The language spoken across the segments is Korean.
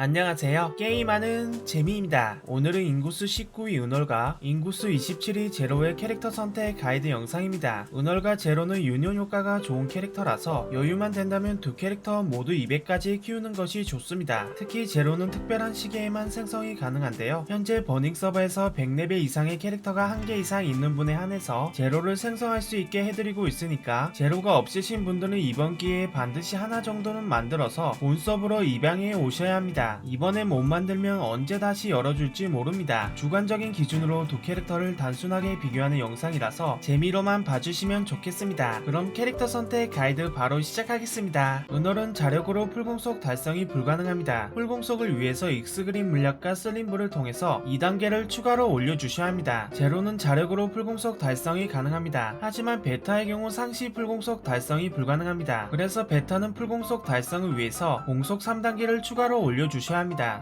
안녕하세요. 게임하는 재미입니다. 오늘은 인구수 19위 은월과 인구수 27위 제로의 캐릭터 선택 가이드 영상입니다. 은월과 제로는 유니온 효과가 좋은 캐릭터라서 여유만 된다면 두 캐릭터 모두 200까지 키우는 것이 좋습니다. 특히 제로는 특별한 시기에만 생성이 가능한데요. 현재 버닝 서버에서 100레벨 이상의 캐릭터가 한 개 이상 있는 분에 한해서 제로를 생성할 수 있게 해드리고 있으니까 제로가 없으신 분들은 이번 기회에 반드시 하나 정도는 만들어서 본 서버로 입양해 오셔야 합니다. 이번에 못 만들면 언제 다시 열어줄지 모릅니다. 주관적인 기준으로 두 캐릭터를 단순하게 비교하는 영상이라서 재미로만 봐주시면 좋겠습니다. 그럼 캐릭터 선택 가이드 바로 시작하겠습니다. 은월은 자력으로 풀공속 달성이 불가능합니다. 풀공속을 위해서 익스그린 물약과 슬림브를 통해서 2단계를 추가로 올려주셔야 합니다. 제로는 자력으로 풀공속 달성이 가능합니다. 하지만 베타의 경우 상시 풀공속 달성이 불가능합니다. 그래서 베타는 풀공속 달성을 위해서 공속 3단계를 추가로 올려주셔야 합니다.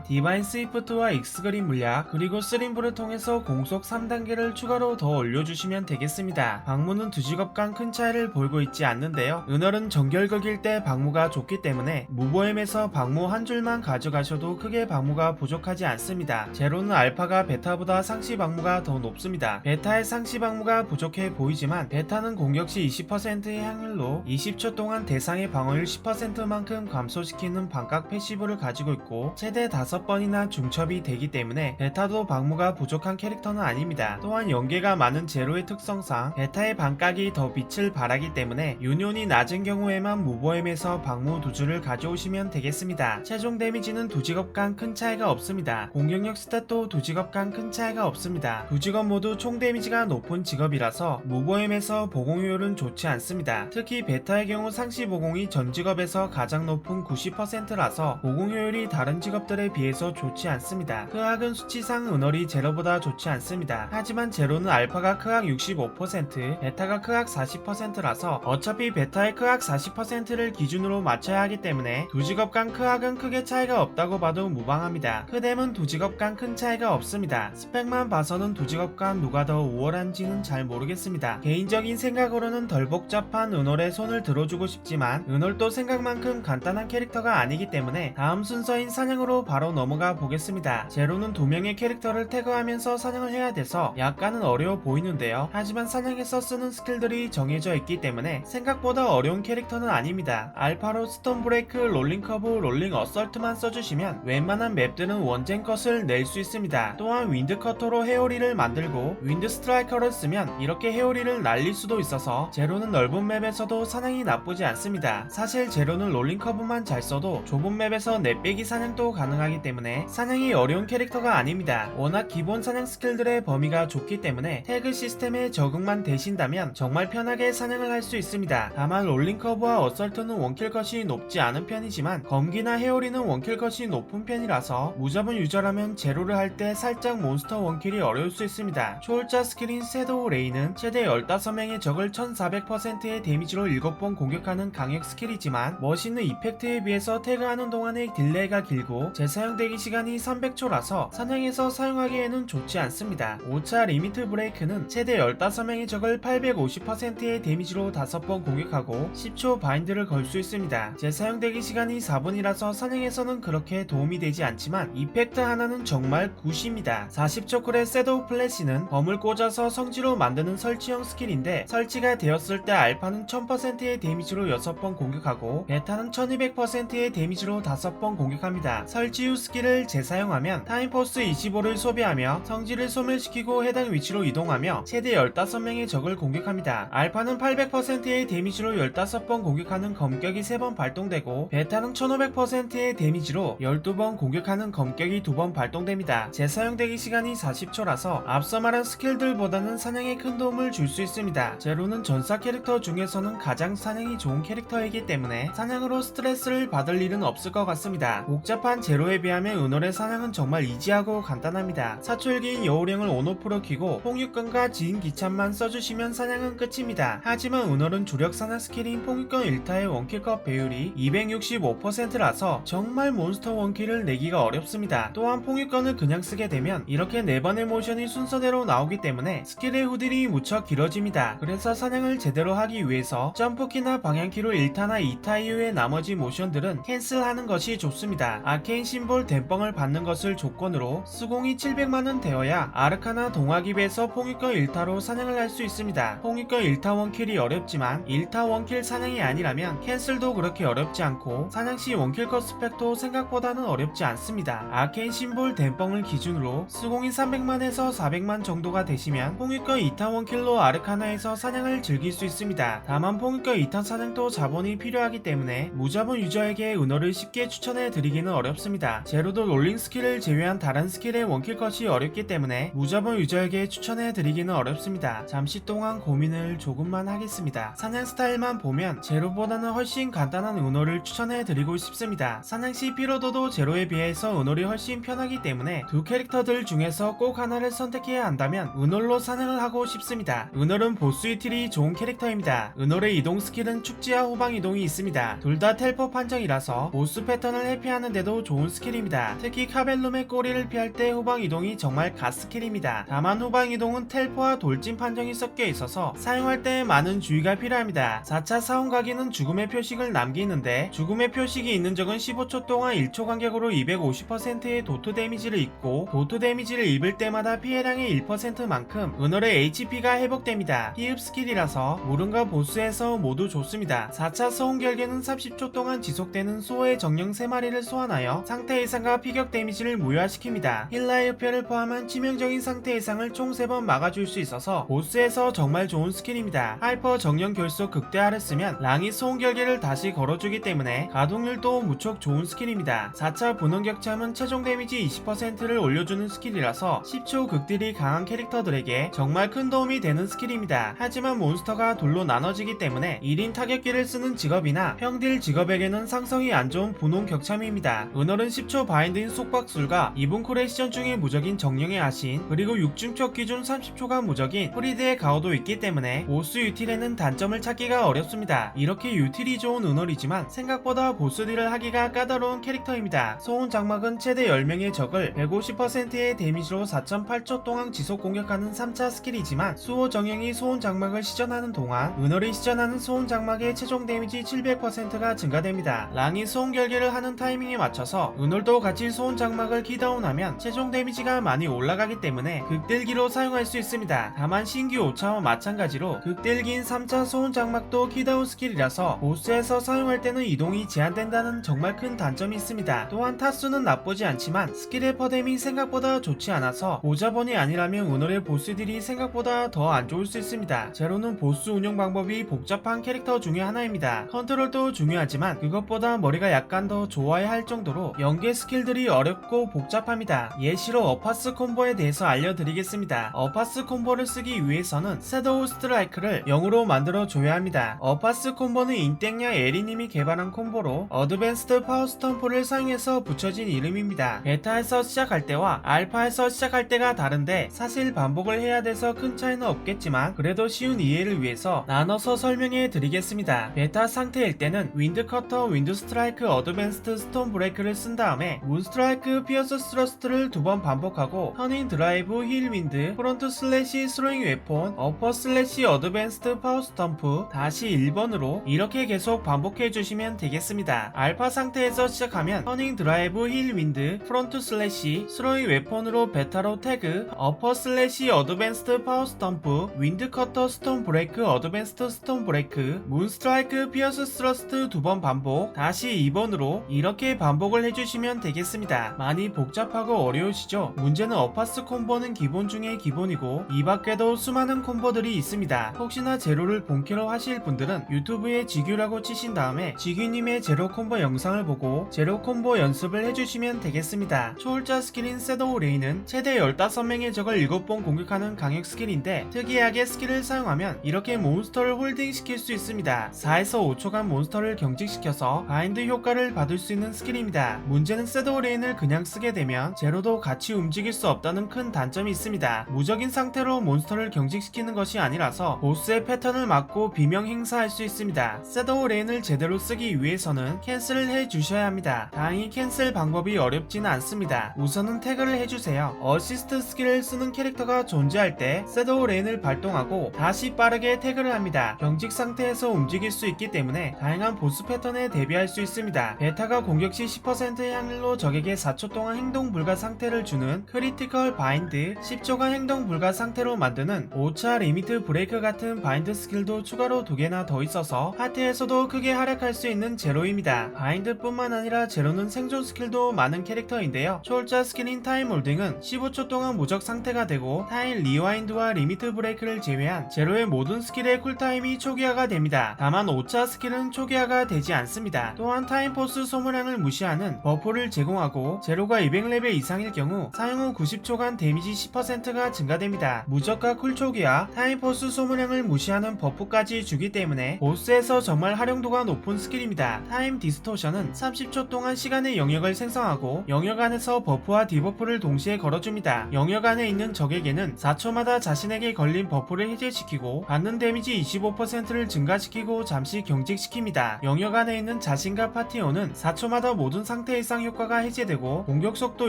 디바인 스위프트와 익스그린 물약 그리고 슬림브를 통해서 공속 3단계를 추가로 더 올려주시면 되겠습니다. 방무는 두 직업 간큰 차이를 보이고 있지 않는데요. 은월은 정결극일 때 방무가 좋기 때문에 무보엠에서 방무 한 줄만 가져가셔도 크게 방무가 부족하지 않습니다. 제로는 알파가 베타보다 상시 방무가 더 높습니다. 베타의 상시 방무가 부족해 보이지만 베타는 공격 시 20%의 확률로 20초 동안 대상의 방어율 10%만큼 감소시키는 반각 패시브를 가지고 있고 최대 5번이나 중첩이 되기 때문에 베타도 방무가 부족한 캐릭터는 아닙니다. 또한 연계가 많은 제로의 특성상 베타의 반각이 더 빛을 발하기 때문에 유니온이 낮은 경우에만 무보엠에서 방무 두 줄을 가져오시면 되겠습니다. 최종 데미지는 두 직업 간 큰 차이가 없습니다. 공격력 스탯도 두 직업 간 큰 차이가 없습니다. 두 직업 모두 총 데미지가 높은 직업이라서 무보엠에서 보공효율은 좋지 않습니다. 특히 베타의 경우 상시 보공이 전 직업에서 가장 높은 90%라서 보공효율이 다른 직업들에 비해서 좋지 않습니다. 크학은 수치상 은월이 제로보다 좋지 않습니다. 하지만 제로는 알파가 크학 65%, 베타가 크학 40%라서 어차피 베타의 크학 40%를 기준으로 맞춰야 하기 때문에 두 직업 간 크학은 크게 차이가 없다고 봐도 무방합니다. 크뎀은 두 직업 간 큰 차이가 없습니다. 스펙만 봐서는 두 직업 간 누가 더 우월한지는 잘 모르겠습니다. 개인적인 생각으로는 덜 복잡한 은월에 손을 들어주고 싶지만 은월도 생각만큼 간단한 캐릭터가 아니기 때문에 다음 순서인 사냥으로 바로 넘어가 보겠습니다. 제로는 두 명의 캐릭터를 태그하면서 사냥을 해야 돼서 약간은 어려워 보이는데요. 하지만 사냥에서 쓰는 스킬들이 정해져 있기 때문에 생각보다 어려운 캐릭터는 아닙니다. 알파로 스톤 브레이크, 롤링 커브, 롤링 어설트만 써주시면 웬만한 맵들은 원젠 컷을 낼 수 있습니다. 또한 윈드 커터로 헤어리를 만들고 윈드 스트라이커를 쓰면 이렇게 헤어리를 날릴 수도 있어서 제로는 넓은 맵에서도 사냥이 나쁘지 않습니다. 사실 제로는 롤링 커브만 잘 써도 좁은 맵에서 넷배기 사냥 도 가능하기 때문에 사냥이 어려운 캐릭터가 아닙니다. 워낙 기본 사냥 스킬들의 범위가 좁기 때문에 태그 시스템에 적응만 되신다면 정말 편하게 사냥을 할 수 있습니다. 다만 롤링 커브와 어설트는 원킬 컷이 높지 않은 편이지만 검기나 헤어리는 원킬 컷이 높은 편이라서 무잡은 유저라면 제로를 할 때 살짝 몬스터 원킬이 어려울 수 있습니다. 초월자 스킬인 섀도우 레이는 최대 15명의 적을 1400%의 데미지로 7번 공격하는 강력 스킬이지만 멋있는 이펙트에 비해서 태그하는 동안의 딜레이가 길고 재사용 대기 시간이 300초라서 사냥에서 사용하기에는 좋지 않습니다. 5차 리미트 브레이크는 최대 15명의 적을 850%의 데미지로 5번 공격하고 10초 바인드를 걸 수 있습니다. 재사용 대기 시간이 4분이라서 사냥에서는 그렇게 도움이 되지 않지만 이펙트 하나는 정말 굿입니다. 40초클의 섀도우 플래시는 범을 꽂아서 성지로 만드는 설치형 스킬인데 설치가 되었을 때 알파는 1000%의 데미지로 6번 공격하고 베타는 1200%의 데미지로 5번 공격합니다. 설치 후 스킬을 재사용하면 타임포스 25를 소비하며 성지를 소멸시키고 해당 위치로 이동하며 최대 15명의 적을 공격합니다. 알파는 800%의 데미지로 15번 공격하는 검격이 3번 발동되고 베타는 1500%의 데미지로 12번 공격하는 검격이 2번 발동됩니다. 재사용되기 시간이 40초라서 앞서 말한 스킬들보다는 사냥에 큰 도움을 줄 수 있습니다. 제로는 전사 캐릭터 중에서는 가장 사냥이 좋은 캐릭터이기 때문에 사냥으로 스트레스를 받을 일은 없을 것 같습니다. 복잡 한 제로에 비하면 은월의 사냥은 정말 이지하고 간단합니다. 사출기인 여우령을 온오프로 키고 폭육건과 지인 기찬만 써주시면 사냥은 끝입니다. 하지만 은월은 주력 사냥 스킬인 폭육건 1타의 원킬컷 배율이 265%라서 정말 몬스터 원킬을 내기가 어렵습니다. 또한 폭육건을 그냥 쓰게 되면 이렇게 4번의 모션이 순서대로 나오기 때문에 스킬의 후딜이 무척 길어집니다. 그래서 사냥을 제대로 하기 위해서 점프키나 방향키로 1타나 2타 이후의 나머지 모션들은 캔슬하는 것이 좋습니다. 아케인 심볼 댐뻥을 받는 것을 조건으로 수공이 700만원 되어야 아르카나 동화기배에서 포기권 1타로 사냥을 할 수 있습니다. 포기권 1타 원킬이 어렵지만 1타 원킬 사냥이 아니라면 캔슬도 그렇게 어렵지 않고 사냥시 원킬 컷 스펙도 생각보다는 어렵지 않습니다. 아케인 심볼 댐뻥을 기준으로 수공이 300만에서 400만 정도가 되시면 포기권 2타 원킬로 아르카나에서 사냥을 즐길 수 있습니다. 다만 포기권 2타 사냥도 자본이 필요하기 때문에 무자본 유저에게 은어를 쉽게 추천해 드리기는 어렵습니다. 제로도 롤링 스킬을 제외한 다른 스킬의 원킬 컷이 어렵기 때문에 무자본 유저에게 추천해 드리기는 어렵습니다. 잠시 동안 고민을 조금만 하겠습니다. 사냥 스타일만 보면 제로보다는 훨씬 간단한 은어를 추천해 드리고 싶습니다. 사냥 시 피로도도 제로에 비해서 은어이 훨씬 편하기 때문에 두 캐릭터들 중에서 꼭 하나를 선택해야 한다면 은월로 사냥을 하고 싶습니다. 은월은 보스 이틀이 좋은 캐릭터입니다. 은월의 이동 스킬은 축지와 후방 이동이 있습니다. 둘 다 텔포 판정이라서 보스 패턴을 회피하는데도 좋은 스킬입니다. 특히 카벨룸의 꼬리를 피할 때 후방 이동이 정말 갓 스킬입니다. 다만 후방 이동은 텔포와 돌진 판정이 섞여 있어서 사용할 때 많은 주의가 필요합니다. 4차 사원 가기는 죽음의 표식을 남기는데 죽음의 표식이 있는 적은 15초 동안 1초 간격으로 250%의 도트 데미지를 입고 도트 데미지를 입을 때마다 피해량의 1%만큼 은월의 HP가 회복됩니다. 피흡 스킬이라서 무른과 보스에서 모두 좋습니다. 4차 소음 결계는 30초 동안 지속되는 소의 정령 3마리를 소환 하여 상태 이상과 피격 데미지를 무효화시킵니다. 힐라의 흡혈을 포함한 치명적인 상태 이상을 총 3번 막아줄 수 있어서 보스에서 정말 좋은 스킬입니다. 하이퍼 정령 결속 극대화를 쓰면 랑이 소음 결계를 다시 걸어주기 때문에 가동률도 무척 좋은 스킬입니다. 4차 분홍 격참은 최종 데미지 20%를 올려주는 스킬이라서 10초 극딜이 강한 캐릭터들에게 정말 큰 도움이 되는 스킬입니다. 하지만 몬스터가 둘로 나눠지기 때문에 1인 타격기를 쓰는 직업이나 평딜 직업에게는 상성이 안 좋은 분홍 격참입니다. 은월은 10초 바인드인 속박술과 2분 쿨의 시전 중에 무적인 정령의 아신 그리고 6중촉 기준 30초간 무적인 프리드의 가오도 있기 때문에 보스 유틸에는 단점을 찾기가 어렵습니다. 이렇게 유틸이 좋은 은월이지만 생각보다 보스 딜을 하기가 까다로운 캐릭터입니다. 소운 장막은 최대 10명의 적을 150%의 데미지로 4.8초 동안 지속 공격하는 3차 스킬이지만 수호 정령이 소운 장막을 시전하는 동안 은월이 시전하는 소운 장막의 최종 데미지 700%가 증가됩니다. 랑이 소운 결계를 하는 타이밍에 맞춰 서 은월도 같이 소운 장막을 키다운하면 최종 데미지가 많이 올라가기 때문에 극딜기로 사용할 수 있습니다. 다만 신규 5차와 마찬가지로 극딜기인 3차 소운 장막도 키다운 스킬이라서 보스에서 사용할 때는 이동이 제한된다는 정말 큰 단점이 있습니다. 또한 타수는 나쁘지 않지만 스킬의 퍼뎀이 생각보다 좋지 않아서 보자본이 아니라면 은월의 보스들이 생각보다 더 안 좋을 수 있습니다. 제로는 보스 운영 방법이 복잡한 캐릭터 중에 하나입니다. 컨트롤도 중요하지만 그것보다 머리가 약간 더 좋아야 할 정도 로 연계 스킬들이 어렵고 복잡합니다. 예시로 어파스 콤보에 대해서 알려드리겠습니다. 어파스 콤보를 쓰기 위해서는 섀도우 스트라이크를 0으로 만들어 줘야 합니다. 어파스 콤보는 인땡냐 에리님이 개발한 콤보로 어드밴스드 파워 스톰프를 사용해서 붙여진 이름입니다. 베타에서 시작할 때와 알파에서 시작할 때가 다른데 사실 반복을 해야 돼서 큰 차이는 없겠지만 그래도 쉬운 이해를 위해서 나눠서 설명해 드리겠습니다. 베타 상태일 때는 윈드 커터, 윈드 스트라이크, 어드밴스드 스톤 브레 이크를 쓴 다음에 문 스트라이크, 피어스 스러스트를 두 번 반복하고 터닝 드라이브, 힐 윈드, 프론트 슬래시 스로잉 웨폰, 어퍼 슬래시 어드밴스드 파워 스톰프 다시 1번으로 이렇게 계속 반복해 주시면 되겠습니다. 알파 상태에서 시작하면 터닝 드라이브, 힐 윈드, 프론트 슬래시 스로잉 웨폰으로 베타로 태그, 어퍼 슬래시 어드밴스드 파워 스톰프, 윈드 커터 스톤 브레이크 어드밴스드 스톤 브레이크, 문 스트라이크 피어스 스러스트 두 번 반복, 다시 2번으로 이렇게 반복 을 해주시면 되겠습니다. 많이 복잡하고 어려우시죠? 문제는 어파스 콤보는 기본 중에 기본이고 이 밖에도 수많은 콤보들이 있습니다. 혹시나 제로를 본캐로 하실 분들은 유튜브에 지규라고 치신 다음에 지규님의 제로 콤보 영상을 보고 제로 콤보 연습을 해주시면 되겠습니다. 초월자 스킬인 섀도우 레이는 최대 15명의 적을 7번 공격하는 강력 스킬인데 특이하게 스킬을 사용하면 이렇게 몬스터를 홀딩 시킬 수 있습니다. 4에서 5초간 몬스터를 경직시켜서 바인드 효과를 받을 수 있는 스킬입니다. 문제는 섀도우 레인을 그냥 쓰게 되면 제로도 같이 움직일 수 없다는 큰 단점이 있습니다. 무적인 상태로 몬스터를 경직시키는 것이 아니라서 보스의 패턴을 막고 비명 행사할 수 있습니다. 섀도우 레인을 제대로 쓰기 위해서는 캔슬을 해 주셔야 합니다. 다행히 캔슬 방법이 어렵지는 않습니다. 우선은 태그를 해주세요. 어시스트 스킬을 쓰는 캐릭터가 존재할 때 섀도우 레인을 발동하고 다시 빠르게 태그를 합니다. 경직 상태에서 움직일 수 있기 때문에 다양한 보스 패턴에 대비할 수 있습니다. 베타가 공격 시 50%의 확률로 적에게 4초 동안 행동 불가 상태를 주는 크리티컬 바인드, 10초간 행동 불가 상태로 만드는 5차 리미트 브레이크 같은 바인드 스킬도 추가로 두 개나 더 있어서 파티에서도 크게 활약할 수 있는 제로입니다. 바인드뿐만 아니라 제로는 생존 스킬도 많은 캐릭터인데요. 초월자 스킬인 타임 홀딩은 15초 동안 무적 상태가 되고 타임 리와인드와 리미트 브레이크를 제외한 제로의 모든 스킬의 쿨타임이 초기화가 됩니다. 다만 5차 스킬은 초기화가 되지 않습니다. 또한 타임 포스 소모량을 무시 하는 버프를 제공하고 제로가 200레벨 이상일 경우 사용 후 90초간 데미지 10%가 증가됩니다. 무적과 쿨 초기화, 타임포스 소모량을 무시하는 버프까지 주기 때문에 보스에서 정말 활용도가 높은 스킬입니다. 타임 디스토션은 30초 동안 시간의 영역을 생성하고 영역 안에서 버프와 디버프를 동시에 걸어줍니다. 영역 안에 있는 적에게는 4초마다 자신에게 걸린 버프를 해제시키고 받는 데미지 25%를 증가시키고 잠시 경직시킵니다. 영역 안에 있는 자신과 파티원은 4초마다 모든 상태 이상 효과가 해제되고 공격 속도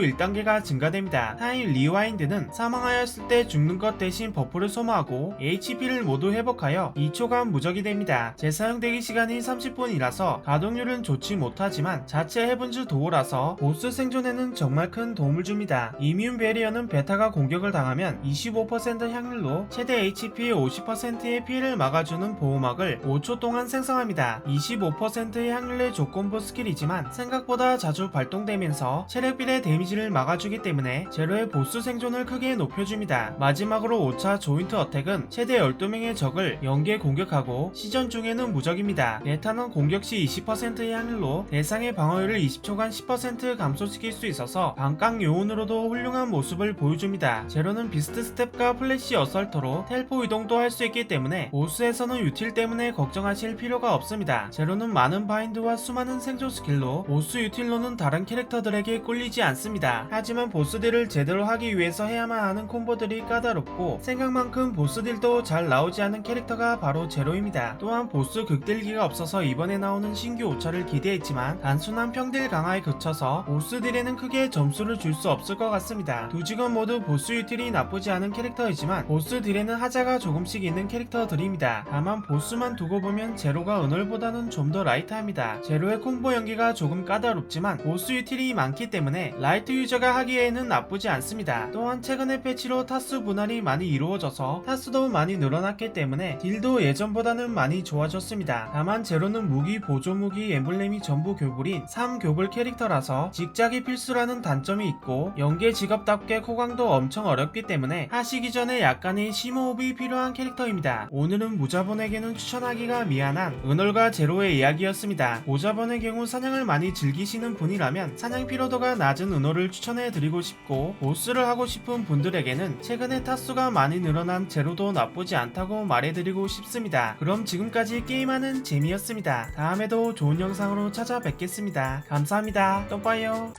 1단계가 증가됩니다. 타임 리와인드는 사망하였을 때 죽는 것 대신 버프를 소모하고 HP를 모두 회복하여 2초간 무적이 됩니다. 재사용 대기 시간이 30분이라서 가동률은 좋지 못하지만 자체 헤븐즈 도어라서 보스 생존에는 정말 큰 도움을 줍니다. 이뮨 베리어는 베타가 공격을 당하면 25% 확률로 최대 HP의 50%의 피해를 막아주는 보호막을 5초 동안 생성합니다. 25%의 확률의 조건부 스킬이지만 생각보다 자주 발동되면서 체력빌의 데미지를 막아주기 때문에 제로의 보스 생존을 크게 높여줍니다. 마지막으로 5차 조인트 어택은 최대 12명의 적을 연계 공격하고 시전 중에는 무적입니다. 베타는 공격 시 20%의 확률로 대상의 방어율을 20초간 10% 감소시킬 수 있어서 반깡 요원으로도 훌륭한 모습을 보여줍니다. 제로는 비스트 스텝과 플래시 어설터로 텔포 이동도 할 수 있기 때문에 보스에서는 유틸 때문에 걱정하실 필요가 없습니다. 제로는 많은 바인드와 수많은 생존 스킬로 보스 유틸로는 다른 캐릭터들에게 꿀리지 않습니다. 하지만 보스 딜을 제대로 하기 위해서 해야만 하는 콤보들이 까다롭고 생각만큼 보스 딜도 잘 나오지 않은 캐릭터가 바로 제로입니다. 또한 보스 극딜기가 없어서 이번에 나오는 신규 5차를 기대했지만 단순한 평딜 강화에 그쳐서 보스 딜에는 크게 점수를 줄 수 없을 것 같습니다. 두 직원 모두 보스 유틸이 나쁘지 않은 캐릭터이지만 보스 딜에는 하자가 조금씩 있는 캐릭터들입니다. 다만 보스만 두고 보면 제로가 은월보다는 좀 더 라이트합니다. 제로의 콤보 연기가 조금 까다롭 지만 보스 유틸이 많기 때문에 라이트 유저가 하기에는 나쁘지 않습니다. 또한 최근의 패치로 타수 분할이 많이 이루어져서 타수도 많이 늘어났기 때문에 딜도 예전보다는 많이 좋아졌습니다. 다만 제로는 무기, 보조 무기, 엠블렘이 전부 교불인 3교불 캐릭터라서 직작이 필수라는 단점이 있고 연계 직업답게 코강도 엄청 어렵기 때문에 하시기 전에 약간의 심호흡이 필요한 캐릭터입니다. 오늘은 무자본에게는 추천하기가 미안한 은월과 제로의 이야기였습니다. 모자본의 경우 사냥을 많이 즐기 시는 분이라면 사냥 피로도가 낮은 은월을 추천해드리고 싶고 보스를 하고 싶은 분들에게는 최근에 타수가 많이 늘어난 제로도 나쁘지 않다고 말해드리고 싶습니다. 그럼 지금까지 게임하는 재미였습니다. 다음에도 좋은 영상으로 찾아뵙겠습니다. 감사합니다. 또 봐요.